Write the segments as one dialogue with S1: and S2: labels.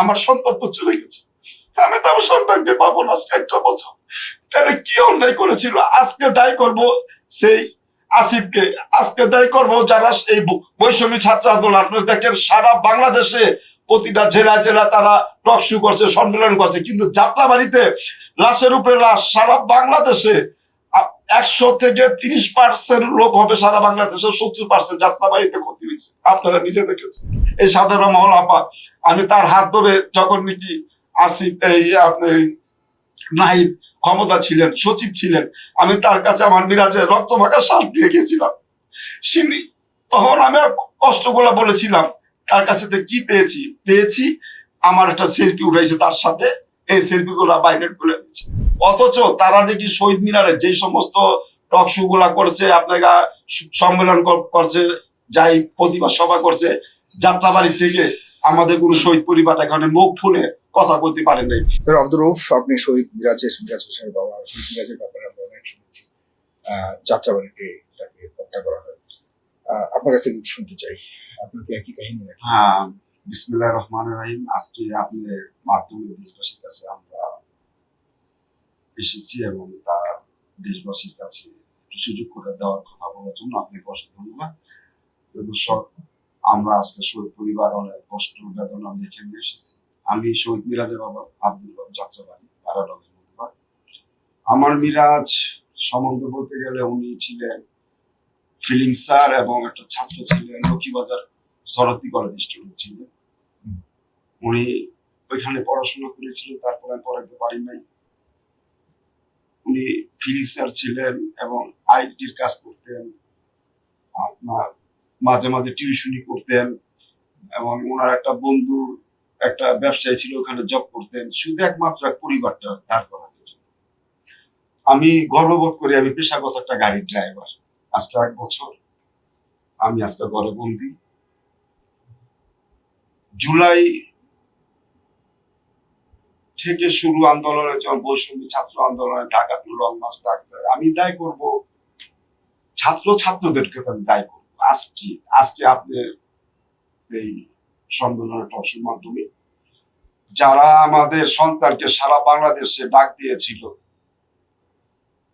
S1: আমার সন্তান তো চলে গেছে। আমি তো আমার সন্তানকে পাবো না আজকে একটা বছর। তাহলে কি অন্যায় করেছিল? আজকে দায়ী করব সেই আসিফকে। আজকে দায়ী করব যারা এই বৈষম্য ছাত্র আন্দোলন। দেখেন, সারা বাংলাদেশে প্রতিটা জেলা জেলা তারা টকশু করছে, সম্মেলন করছে। কিন্তু যাত্রাবাড়িতে লাশের উপরে লাশ সারা বাংলাদেশে একশো থেকে তিরিশ পার্সেন্ট লোক হবে সারা বাংলাদেশে সত্তর পার্সেন্ট। যাত্রাবাড়িতে ক্ষতি হয়েছে। আপনারা নিজে দেখেছেন। এই সাধারণ মহল আপা, আমি তার হাত ধরে যখন নাকি আসিফ, এই আপনি নাহিদ ক্ষমতা ছিলেন, সচিব ছিলেন, আমি তার কাছে আমার মিরাজের রক্ত মাখা শাল দিয়ে গেছিলাম। সিনি তখন আমি আর কষ্টগুলো বলেছিলাম, তার কাছে কি পেয়েছি? পেয়েছি, আমার একটা সেলফি উঠাইছে তার সাথে। এই সেলফি গুলা বাইনেট করে দিয়েছে। অথচ তারা নাকি শহীদ মিনারে যে সমস্ত টক শো গুলা করছে আপনাকে সম্মেলন কর- করছে যাই প্রতিবাদ সভা করছে যাত্রাবাড়ি থেকে আমাদের কোনো শহীদ পরিবার এখানে মুখ ফুলে কথা বলতে পারে নাই।
S2: আব্দুর রৌফ আপনি শহীদ মিরাজের মিরাজ হোসেনের বাবা শহীদ মিরাজের ব্যাপারে আমরা অনেক শুনেছি। যাত্রাবাড়িতে তাকে হত্যা করা হয়। আপনার কাছে একটু শুনতে চাই। আপনার কি একই কাহিনী
S1: হ্যাঁ বিসমিল্লাহ রহমান রাহিম। আজকে আপনাদের মাধ্যমে দেশবাসীর কাছে আমরা এসেছি এবং তার দেশবাসীর কাছে একটু সুযোগ করে দেওয়ার কথা বলার জন্য আপনাকে অসংখ্য ধন্যবাদ। দর্শক আমরা আজকে শহীদ পরিবার অনেক কষ্ট বেদনা নিয়ে এখানে এসেছি। আমি শহীদ মিরাজের বাবা আব্দুল রব যাত্রাবাড়ি পারাডকের মধ্যে বাড়ি। আমার মিরাজ সম্বন্ধ বলতে গেলে উনি ছিলেন ফিলিং স্যার এবং একটা ছাত্র ছিলেন লক্ষ্মীবাজার সরতি কলেজ স্টুডেন্ট ছিলেন। উনি ওইখানে পড়াশোনা করেছিলেন তারপরে আমি পড়াতে পারি নাই। উনি ফিলিক্সার ছিলেন এবং আইটির কাজ করতেন, আপনার মাঝে মাঝে টিউশনি করতেন এবং ওনার একটা বন্ধু একটা ব্যবসায়ী ছিল, ওখানে জব করতেন। শুধু একমাত্র এক পরিবারটা দাঁড় করা আমি গর্ববোধ করি আমি পেশাগত একটা গাড়ির ড্রাইভার আজকে এক বছর আমি আজকে ঘরে বন্দি। জুলাই থেকে শুরু আন্দোলনে যখন বৈষম্য ছাত্র আন্দোলনে ঢাকা টু লং মাস ডাক দেয়, আমি দায় করব। ছাত্র ছাত্রদেরকে আমি দায় করব। আজকে আজকে আপনি এই সম্মেলনের টকশোর মাধ্যমে যারা আমাদের সন্তানকে সারা বাংলাদেশে ডাক দিয়েছিল,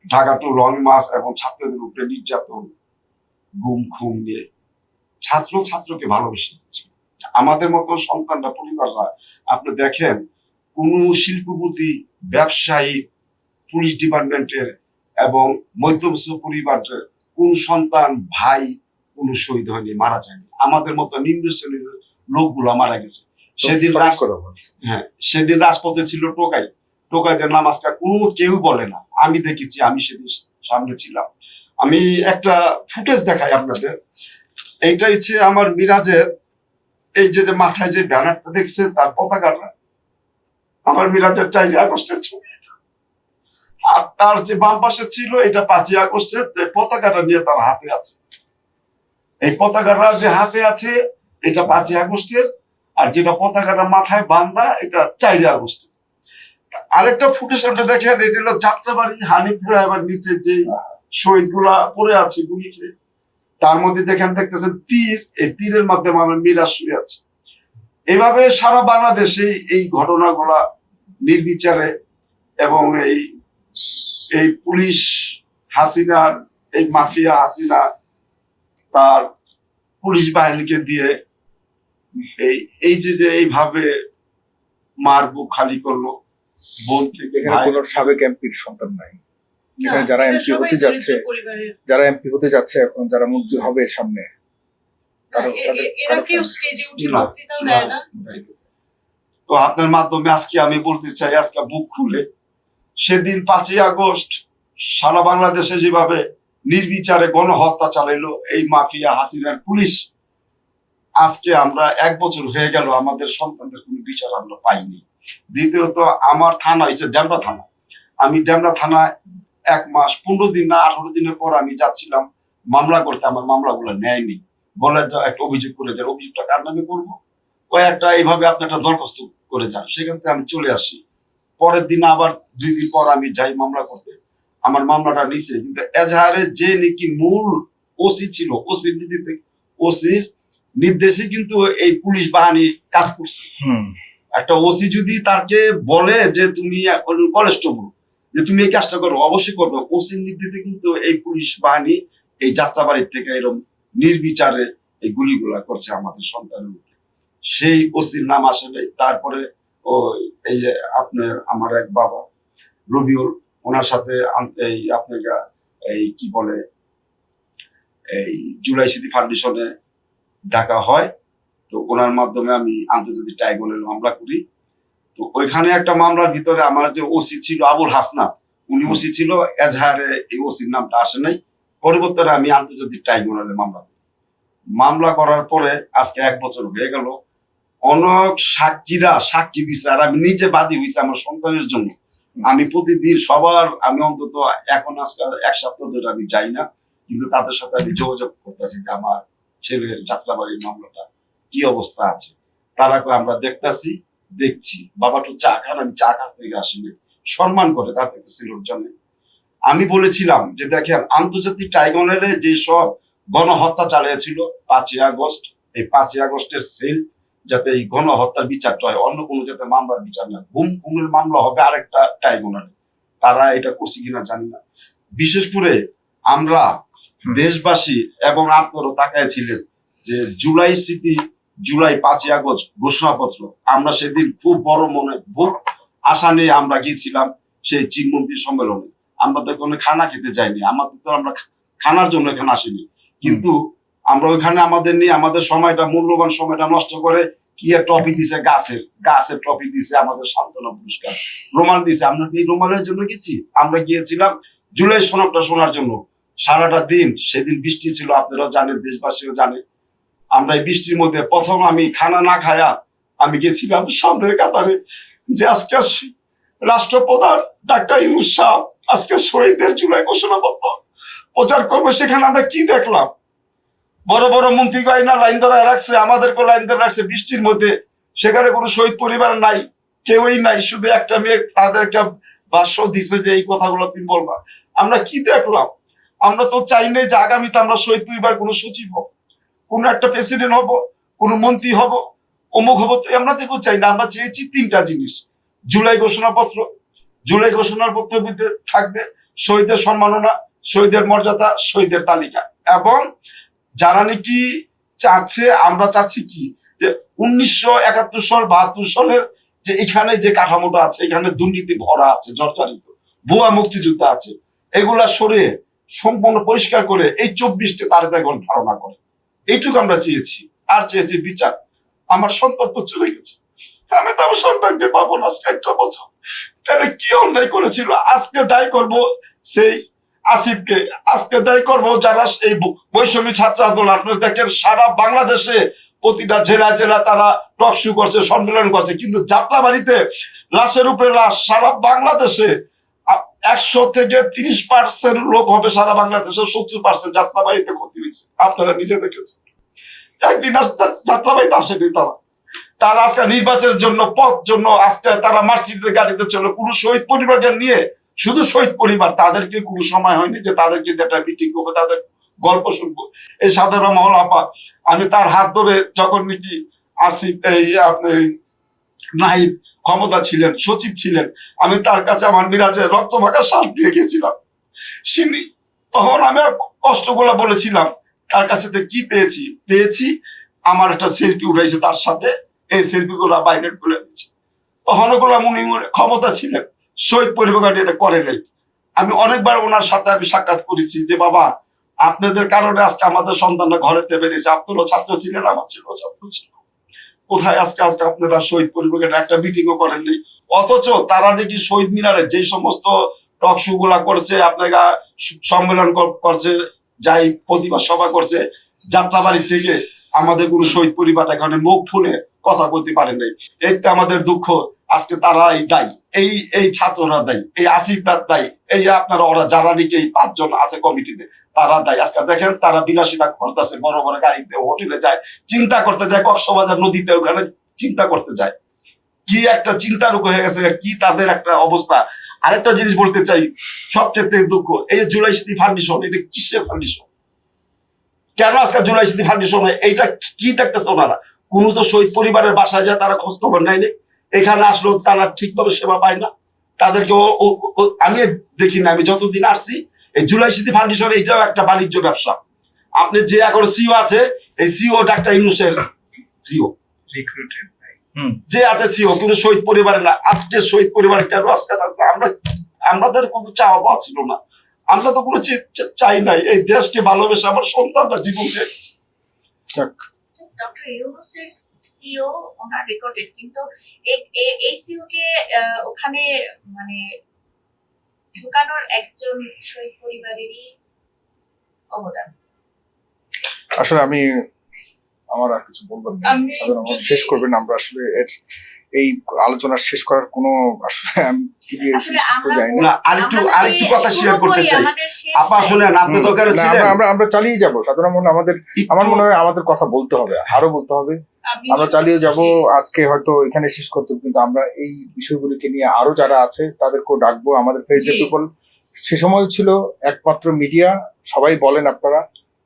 S1: ঢাকা টু লং মাস এবং ছাত্রদের উপরে নির্যাতন, গুম খুম নিয়ে ছাত্র ছাত্রকে ভালোবেসে এসেছে আমাদের মতো সন্তানরা, পরিবাররা, আপনি দেখেন কোন শিল্পপতি ব্যবসায়ী পুলিশ ডিপার্টমেন্টের এবং মধ্যবর্তী পরিবারের কোন সন্তান ভাই কোন শহীদ হয়নি মারা যায়নি। আমাদের মতো নিম্ন শ্রেণির লোকগুলো মারা গেছে। সেদিন হ্যাঁ সেদিন রাজপথে ছিল টোকাই। টোকাইদের নামাজটা কোনো কেউ বলে না। আমি দেখেছি আমি সেদিন সামনে ছিলাম। আমি একটা ফুটেজ দেখাই আপনাদের। এইটা হচ্ছে আমার মিরাজের এই যে যে মাথায় যে ব্যানারটা দেখছে তার পতাকাটা আমার মিরাজের চারই আগস্টের ছবি আর তার যে বাম পাশে ছিল, এটা পাঁচই আগস্টের পতাকাটা নিয়ে তার হাতে আছে। এই পতাকাটা যে হাতে আছে, এটা পাঁচই আগস্টের, আর যেটা পতাকাটা মাথায় বান্ধা এটা চাইরে আগস্টের। আরেকটা ফুটেজ আপনি দেখেন, এটা হলো যাত্রাবাড়ি হানিফ আবার নিচে যে শহীদগুলা পড়ে আছে গুলিতে, তার মধ্যে যেখানে দেখতেছেন তীর, এই তীরের মাধ্যমে আমার মিরাজ শুয়ে আছে। এভাবে সারা বাংলাদেশে এই ঘটনাগুলা নির্বিচারে এবং এই এই পুলিশ হাসিনার এই মাফিয়া হাসিনা তার পুলিশ বাহিনীকে দিয়ে এই এই যে যে এইভাবে মার বুক খালি করল বোন থেকে
S2: সাবেক এমপির সন্তান নাই। এখানে যারা এমপি হতে যাচ্ছে যারা এমপি হতে যাচ্ছে এখন যারা মন্ত্রী হবে সামনে
S3: এরা কেউ স্টেজে উঠে বক্তৃতাও দেয় না
S1: তো। আপনার মাধ্যমে আজকে আমি বলতে চাই আজকে বুক খুলে সেদিন পাঁচই আগস্ট সারা বাংলাদেশে যেভাবে নির্বিচারে গণহত্যা চালাইলো এই মাফিয়া হাসিনার পুলিশ আজকে আমরা এক বছর হয়ে গেল আমাদের সন্তানদের কোনো বিচার আমরা পাইনি। দ্বিতীয়ত আমার থানা হচ্ছে ড্যামরা থানা। আমি ড্যামরা থানায় এক মাস পনেরো দিন না আঠারো দিনের পর আমি যাচ্ছিলাম মামলা করতে আমার মামলাগুলো নেয়নি। বলে একটা অভিযোগ করে যান অভিযোগটা কার নামে করব? ওই একটা এইভাবে আপনি একটা দরখাস্ত করে যান সেখান থেকে আমি চলে আসি। পরের দিন আবার দুই দিন পর আমি যাই মামলা করতে। আমার মামলাটা নিচে কিন্তু এজাহারে যে নাকি মূল ওসি ছিল ওসির নীতিতে ওসির নির্দেশে কিন্তু এই পুলিশ বাহিনী কাজ করছে।
S2: হুম।
S1: একটা ওসি যদি তাকে বলে যে তুমি কনস্টেবল যে তুমি এই কাজটা করো অবশ্যই করবে। ওসির নির্দেশে কিন্তু এই পুলিশ বাহিনী এই যাত্রাবাড়ির থেকে এরকম নির্বিচারে এই গুলিগুলা করছে আমাদের সন্তানের উপরে। সেই ওসির নাম আসলে তারপরে ও এই যে আপনার আমার এক বাবা, রবিউল, ওনার সাথে এই আপনার এই কি বলে, এই জুলাই স্মৃতি ফাউন্ডেশনে ডাকা হয়। তো ওনার মাধ্যমে আমি আন্তর্জাতিক ট্রাইব্যুনালে মামলা করি। তো ওইখানে একটা মামলার ভিতরে আমার যে ওসি ছিল আবুল হাসনা উনি ওসি ছিল, এজাহারে এই ওসির নামটা আসে নাই। পরিবর্তনে আমি আন্তর্জাতিক ট্রাইব্যুনালে মামলা করি। মামলা করার পরে আজকে এক বছর হয়ে গেল। অনেক সাক্ষীরা, সাক্ষী আর আমি নিজে বাদী হয়েছি আমার সন্তানের জন্য। আমি প্রতিদিন সবার, আমি অন্তত এখন আজকে এক সপ্তাহ ধরে আমি যাই না, কিন্তু তাদের সাথে আমি যোগাযোগ করতেছি যে আমার ছেলের যাত্রাবাড়ির মামলাটা কি অবস্থা আছে। তারা আমরা দেখতাছি, দেখছি। বাবা একটু চা খান, আমি চা কাছ থেকে আসিনি। সম্মান করে তাদেরকে সিলোর জন্য আমি বলেছিলাম যে দেখেন আন্তর্জাতিক ট্রাইব্যুনালে যে সব গণহত্যা চালিয়েছিল পাঁচই আগস্ট এই পাঁচই আগস্টের সেল যাতে এই গণহত্যার বিচারটা হয় অন্য কোনো যাতে মামলার বিচার না গুম খুনের মামলা হবে আরেকটা ট্রাইব্যুনালে। তারা এটা করছে কিনা জানি না। বিশেষ করে আমরা দেশবাসী এবং আপনারও তাকায় ছিলেন যে জুলাই স্মৃতি জুলাই পাঁচই আগস্ট ঘোষণাপত্র আমরা সেদিন খুব বড় মনে খুব আশা নিয়ে আমরা গিয়েছিলাম সেই চীন মন্ত্রী সম্মেলনে। আমরা তো কোনো খানা খেতে যাইনি আমাদের তো আমরা খানার জন্য এখানে আসিনি। কিন্তু আমরা ওইখানে আমাদের নিয়ে আমাদের সময়টা, মূল্যবান সময়টা নষ্ট করে কি ট্রফি দিছে? গাছের গাছের ট্রফি দিছে, আমাদের সান্ত্বনা পুরস্কার। রোমাল দিছে। আমরা কি রোমালের জন্য গেছি? আমরা গিয়েছিলাম জুলাই সনদটা শোনার জন্য। সারাটা দিন, সেদিন বৃষ্টি ছিল, আপনারা জানেন, দেশবাসীও জানে। আমরা এই বৃষ্টির মধ্যে প্রথম আমি খানা না খায়া আমি গেছিলাম সামনের কাতারে। যে আজকে রাষ্ট্রপ্রধান ডাক্তার ইউনুস সাহ আজকে শহীদদের জুলাই ঘোষণাপত্র প্রচার করব সেখানে আমরা কি দেখলাম? বড় বড় মন্ত্রী না লাইন ধরা রাখছে আমাদেরকে লাইন ধরে রাখছে বৃষ্টির মধ্যে। সেখানে কোনো শহীদ পরিবার নাই, কেউই নাই, শুধু একটা মেয়ে, তাদের একটা ভাষ্য দিছে যে এই কথাগুলো তুমি বলবা। আমরা কি দেখলাম? আমরা তো চাই নাই যে আগামীতে আমরা শহীদ পরিবার কোনো সচিব হব, কোনো একটা প্রেসিডেন্ট হব, কোনো মন্ত্রী হব, অমুক হব, তো আমরা দেখো চাই না। আমরা চেয়েছি তিনটা জিনিস, জুলাই ঘোষণাপত্র জুলাই ঘোষণার মধ্যে থাকবে শহীদের সম্মাননা, শহীদের মর্যাদা, শহীদের তালিকা। এবং যারা নাকি চাচ্ছে, আমরা চাচ্ছি কি? যে উনিশশো একাত্তর সাল, বাহাত্তর সালের যে এখানে যে কাঠামোটা আছে, এখানে দুর্নীতি ভরা আছে, জর্জরিত। ভুয়া মুক্তিযুদ্ধ আছে। এগুলা সরিয়ে সম্পূর্ণ পরিষ্কার করে এই চব্বিশটি এখন ধারণা করে। এইটুকু আমরা চেয়েছি। আর চেয়েছি বিচার। আমার সন্তান তো চলে গেছে। আমি তো সন্তানকে পাবো না একটা বছর। তাহলে কি অন্যায় করেছিল? আজকে দায় করব সেই আসিফকে। আজকে দায়ী করব যারা এই বৈষম্য ছাত্র আন্দোলন। আপনারা দেখেন, সারা বাংলাদেশে প্রতিটা জেলা জেলা তারা টকশু করছে, সম্মেলন করছে। কিন্তু যাত্রাবাড়িতে লাশের উপরে লাশ সারা বাংলাদেশে একশো থেকে তিরিশ পার্সেন্ট লোক হবে সারা বাংলাদেশে, সত্তর পার্সেন্ট যাত্রাবাড়িতে ক্ষতি হয়েছে। আপনারা নিজে দেখেছেন। একদিন যাত্রাবাড়িতে আসেনি তারা। তারা আজকে নির্বাচনের জন্য, পথ জন্য আজকে তারা মার্সিডিতে গাড়িতে চলে। কোনো শহীদ পরিবারকে নিয়ে, শুধু শহীদ পরিবার, তাদেরকে কোনো সময় হয়নি যে তাদেরকে একটা মিটিং করব, তাদের গল্প শুনব। এই সাধারণ মহল আপা, আমি তার হাত ধরে যখন নাকি আসিফ, এই নাহিদ, ক্ষমতা ছিলেন, সচিব ছিলেন, আমি তার কাছে আমার মিরাজের রক্ত মাখা শাল দিয়ে গেছিলাম। সিনি, তখন আমি আর কষ্টগুলো বলেছিলাম, তার কাছে কি পেয়েছি পেয়েছি, আমার একটা সেলফি উঠাইছে তার সাথে। এই সেলফি গুলা বাইরেট করে দিয়েছে। তখন ওগুলো উনি ক্ষমতা ছিলেন। শহীদ পরিবার এটা করে নাই। আমি অনেকবার ওনার সাথে আমি সাক্ষাৎ করেছি যে, বাবা, আপনাদের কারণে আজকে আমাদের সন্তানরা ঘরেতে বেরিয়েছে। আপনারও ছাত্র ছিলেন, আমার ছিল ছাত্র ছিল। কোথায় আজকে আজকে আপনারা শহীদ পরিবারের একটা মিটিংও করেননি অথচ তারা নাকি শহীদ মিনারে যে সমস্ত টক শো গুলা করছে, আপনারা সম্মেলন করছে, যাই প্রতিবাদ সভা করছে, যাত্রাবাড়ি থেকে আমাদের কোনো শহীদ পরিবার এখানে মুখ ফুলে কথা বলতে পারে নাই। এই তো আমাদের দুঃখ, আজকে তারাই দায়ী। এই এই ছাত্ররা দায়ী, এই আসিফরা দায়ী, এই আপনারা, ওরা যারা নাকি এই পাঁচজন আছে কমিটিতে, তারা দায়ী। আজকে দেখেন তারা বিলাসিতা করতেছে, বড় বড় গাড়িতে, হোটেলে যায়, চিন্তা করতে যায়, কক্সবাজার নদীতে ওখানে চিন্তা করতে যায়। কি একটা চিন্তার উপর হয়ে গেছে, কি তাদের একটা অবস্থা। আরেকটা জিনিস বলতে চাই, সবচেয়ে দুঃখ, এই জুলাই স্মৃতি ফাউন্ডেশন, এটা কিসের ফাউন্ডেশন? কেন আজকে জুলাই স্মৃতি ফাউন্ডেশন হয় এইটা কি দেখতেছে ওনারা? কোনো তো শহীদ পরিবারের বাসায় যায় তারা খোঁজ খবর নেয়নি। এখানে আসলেও তারা ঠিকভাবে সেবা পায় না। তাদেরকে আমি দেখি না আমি যতদিন আসছি এই জুলাই স্মৃতি ফাউন্ডেশন এটাও একটা বাণিজ্য ব্যবসা। আপনি যে এখন সিও আছে এই সিও ডাক্তার ইউনুসের সিও যে আছে সিও কিন্তু শহীদ পরিবারের না। আজকে শহীদ পরিবারের কেন আজকে আমরা আমাদের কোনো চাওয়া পাওয়া ছিল না। আমরা তো কোনো চাই নাই। এই দেশকে ভালোবেসে আমার সন্তানরা জীবন দিয়েছে।
S3: ডক্টর ইউনুসের সিও ওনার রেকর্ডেড কিন্তু এই সিও কে ওখানে মানে ঢুকানোর একজন শহীদ পরিবারেরই অবদান।
S2: আসলে আমি আমার আর কিছু বলবেন না
S3: যদি-
S2: শেষ করবেন আমরা আসলে এর এই আলোচনা শেষ করার কোনো
S3: আমরা
S2: চালিয়ে যাব সাধারণ মনে আমাদের আমার মনে হয় আমাদের কথা বলতে হবে আরও বলতে হবে। আমরা চালিয়ে যাব আজকে হয়তো এখানে শেষ করতে হবে, কিন্তু আমরা এই বিষয়গুলিকে নিয়ে আরও যারা আছে তাদেরকেও ডাকবো আমাদের ফেসে
S3: জি।
S2: পিপল সে সময় ছিল একমাত্র মিডিয়া সবাই বলেন আপনারা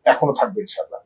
S2: এখনও থাকবে ইনশাল্লাহ